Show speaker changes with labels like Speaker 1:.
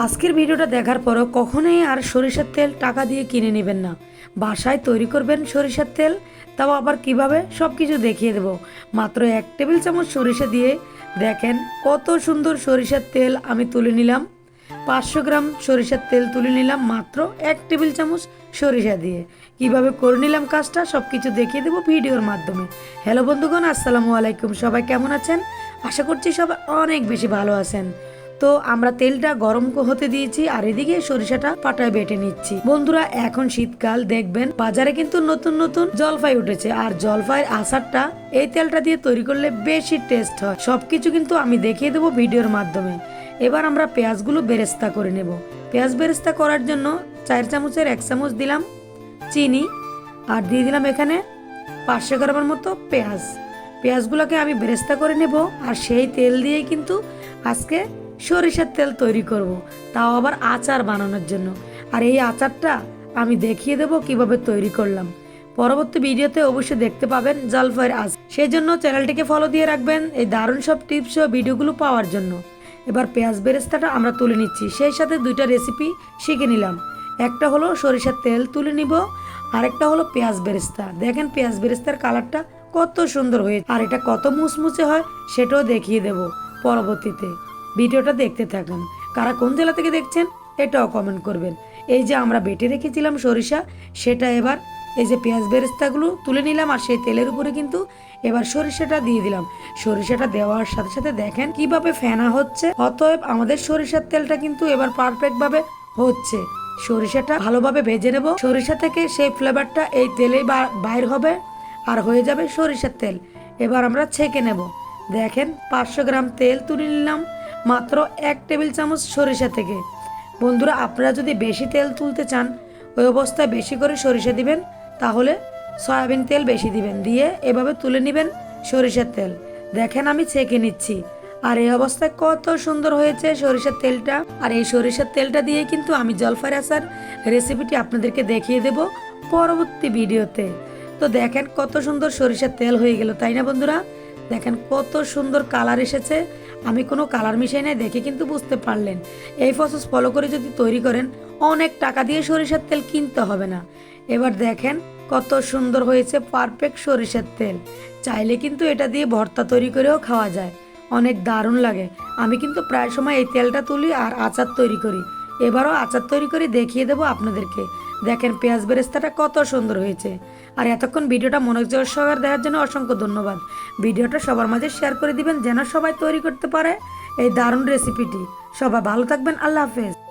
Speaker 1: আজকের ভিডিওটা দেখার পরও কখনোই আর সরিষার তেল টাকা দিয়ে কিনে নেবেন না। বাসায় তৈরি করবেন সরিষার তেল, তাও আবার কীভাবে সব কিছু দেখিয়ে দেব। মাত্র এক টেবিল চামচ সরিষা দিয়ে দেখেন কত সুন্দর সরিষার তেল আমি তুলে নিলাম। পাঁচশো গ্রাম সরিষার তেল তুলে নিলাম মাত্র এক টেবিল চামচ সরিষা দিয়ে। কীভাবে করে নিলাম কাজটা সব কিছু দেখিয়ে দেবো ভিডিওর মাধ্যমে। হ্যালো বন্ধুগণ, আসসালামু আলাইকুম। সবাই কেমন আছেন? আশা করছি সবাই অনেক বেশি ভালো আছেন। তো আমরা তেলটা গরম হতে দিয়েছি আর এদিকে সরিষাটা পাটায় বেটে নিচ্ছি। বন্ধুরা, এখন শীতকাল, দেখবেন বাজারে কিন্তু নতুন নতুন জলফাই উঠেছে। আর জলফাইয়ের আচারটা, এই তেলটা দিয়ে তৈরি করলে বেশি টেস্ট হয়। সবকিছু কিন্তু আমি দেখিয়ে দেবো ভিডিওর মাধ্যমে। এবার আমরা পেঁয়াজগুলো বেরেস্তা করে নেব। পেঁয়াজ বেরেস্তা করার জন্য চার চামচের এক চামচ দিলাম চিনি আর দিয়ে দিলাম এখানে পাঁচশো গ্রামের মতো পেঁয়াজ। পেঁয়াজগুলোকে আমি বেরেস্তা করে নেব আর সেই তেল দিয়েই কিন্তু আজকে সরিষার তেল তৈরি করব, তাও আবার আচার বানানোর জন্য। আর এই আচারটা আমি দেখিয়ে দেব কীভাবে তৈরি করলাম। পরবর্তী ভিডিওতে অবশ্যই দেখতে পাবেন জলফাইয়ের আজ সেই জন্য চ্যানেলটিকে ফলো দিয়ে রাখবেন এই দারুণ সব টিপস ও ভিডিওগুলো পাওয়ার জন্য। এবার পেঁয়াজ বেরেস্তাটা আমরা তুলে নিচ্ছি। সেই সাথে দুইটা রেসিপি শিখে নিলাম। একটা হলো সরিষার তেল তুলে নিব, আরেকটা হলো পেঁয়াজ বেরেস্তা। দেখেন পেঁয়াজ বেরেস্তার কালারটা কত সুন্দর হয়েছে। আর এটা কত মুচমুচে হয় সেটাও দেখিয়ে দেব পরবর্তীতে। ভিডিওটা দেখতে থাকুন। কারা কোন জেলা থেকে দেখছেন, এটাও কমেন্ট করবেন। এই যে আমরা বেটে রেখেছিলাম সরিষা, সেটা এবার এই যে পেঁয়াজ বেরেস্তাগুলো তুলে নিলাম আর সেই তেলের উপরে কিন্তু এবার সরিষাটা দিয়ে দিলাম। সরিষাটা দেওয়ার সাথে সাথে দেখেন কীভাবে ফেনা হচ্ছে। অতএব আমাদের সরিষার তেলটা কিন্তু এবার পারফেক্ট ভাবে হচ্ছে। সরিষাটা ভালোভাবে ভেজে নেব। সরিষা থেকে সেই ফ্লেভারটা এই তেলে বাইর হবে আর হয়ে যাবে সরিষার তেল। এবার আমরা ছেঁকে নেব। দেখেন পাঁচশো গ্রাম তেল তুলে নিলাম। মাত্র এক টেবিল চামচ সরিষা থেকে। বন্ধুরা, আপনারা যদি বেশি তেল তুলতে চান, ওই অবস্থায় বেশি করে সরিষা দিবেন, তাহলে সয়াবিন তেল বেশি দিবেন। দিয়ে এভাবে তুলে নেবেন সরিষার তেল। দেখেন, আমি ছেঁকে নিচ্ছি। আর এই অবস্থায় কত সুন্দর হয়েছে সরিষার তেলটা। আর এই সরিষার তেলটা দিয়ে কিন্তু আমি জলফাই আচার রেসিপিটি আপনাদেরকে দেখিয়ে দেব পরবর্তী ভিডিওতে। তো দেখেন, কত সুন্দর সরিষার তেল হয়ে গেল, তাই না বন্ধুরা? দেখেন কত সুন্দর কালার এসেছে। আমি কোনো কালার মিশাই নাই, দেখে কিন্তু বুঝতে পারলেন। এই প্রসেস ফলো করে যদি তৈরি করেন, অনেক টাকা দিয়ে সরিষার তেল কিনতে হবে না। এবার দেখেন কত সুন্দর হয়েছে পারফেক্ট সরিষার তেল। চাইলে কিন্তু এটা দিয়ে ভর্তা তৈরি করেও খাওয়া যায়। অনেক দারুণ লাগে। আমি কিন্তু প্রায় সময় এই তেলটা তুলি আর আচার তৈরি করি। এবারও আচার তৈরি করে দেখিয়ে দেবো আপনাদেরকে। দেখেন পেঁয়াজ বেরেস্তাটা কত সুন্দর হয়েছে। আর এতক্ষণ ভিডিওটা মনোযোগ সহকার দেওয়ার জন্য অসংখ্য ধন্যবাদ। ভিডিওটা সবার মাঝে শেয়ার করে দিবেন যেন সবাই তৈরি করতে পারে এই দারুণ রেসিপিটি সবাই ভালো থাকবেন, আল্লাহ হাফেজ।